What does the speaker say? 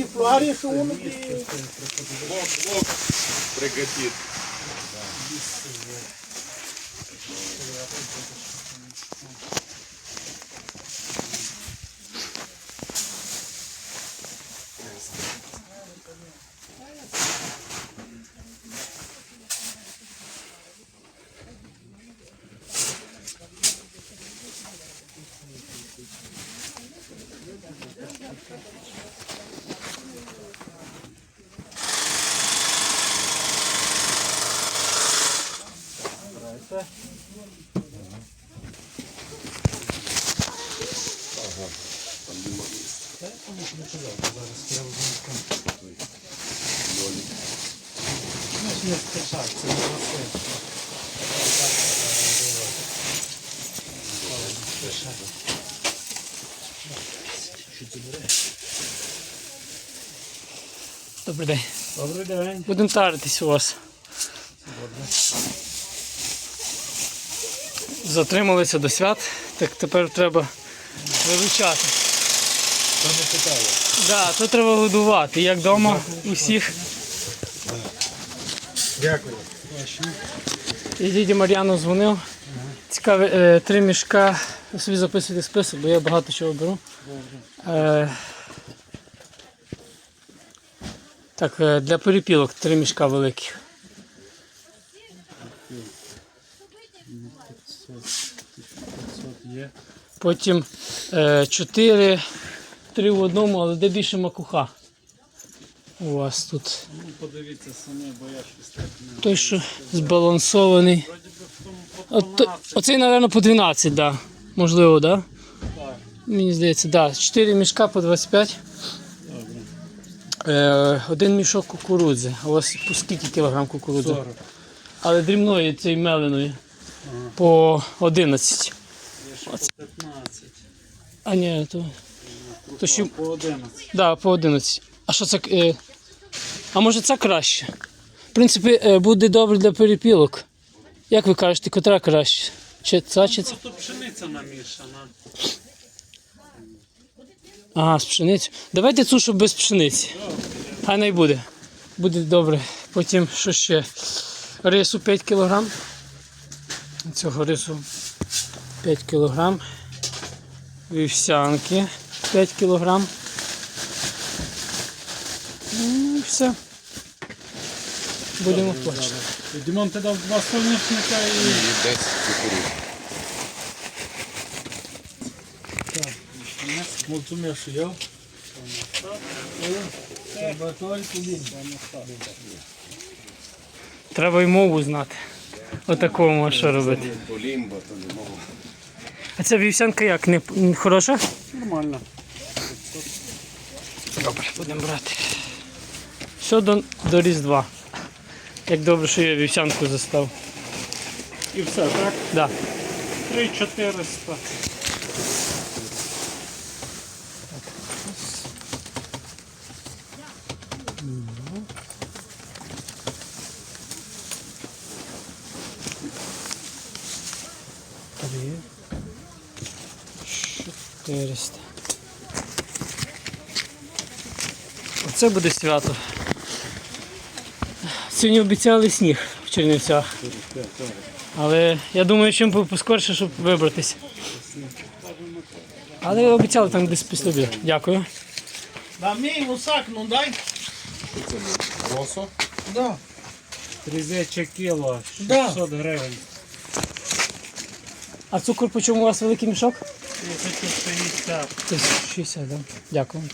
такі флари, що воно ті... Пригатит. Не спішай, це не все. Добрий день. Добрий день. Будемо таритись у вас. Затрималися до свят, так тепер треба виручати. Та не питаю. Да, то треба годувати, як вдома усіх. Дякую. І діді Мар'яну дзвонив. Цікаві, е, три мішка. Собі записуйте список, бо я багато чого беру. Е, так, е, для перепілок три мішка великих. є. Потім е, чотири, три в одному, але де більше макуха. У вас тут. Ну, подивіться самі, бо я щось так не... Той, що збалансований. От, то- оцей, мабуть, по 12, да. Можливо, да? Так, Мені здається, да. 4 мішка по 25. добре. Е, один мішок кукурудзи. У вас по скільки кілограм кукурудзи? 40. Але дрібної цієї меленої Ага. по 11. Є ще по 15. А ні, то. То ще- По 11. Да, по 11. А що це? Е, а може це краще? В принципі, е, буде добре для перепілок. Як ви кажете, котра краще? Чи ця, чи ця? Просто пшениця намішана. Ага, з пшеницю. Давайте цю, щоб без пшениці. Хай не буде. Буде добре. Потім що ще? Рису 5 кг. Цього рису 5 кг. Вівсянки 5 кг. Ну і все. Будемо плачити. І Дімон ти дав два соняшника і... І 10 кукуруз. Mulțumesc și eu. Sărbători cu bine. Треба й мову знати. Отакому, що робити. А ця вівсянка як? Не, не хороша? Нормально. Добре, будемо брати. Все до, до Різдва. Як добре, що я вівсянку застав. І все, так? Да. 3400. Три. 400. Оце буде свято. Сьогодні обіцяли сніг в Чернівцях. Але я думаю, чим поскорше, щоб вибратися. Але обіцяли там десь після обіду. Дякую. Да мій гусак, ну дай. Росо? Да. 30 кіло, 600 гривень. А цукор по чому у вас великий мішок? 1050. 1060, так? Дякую.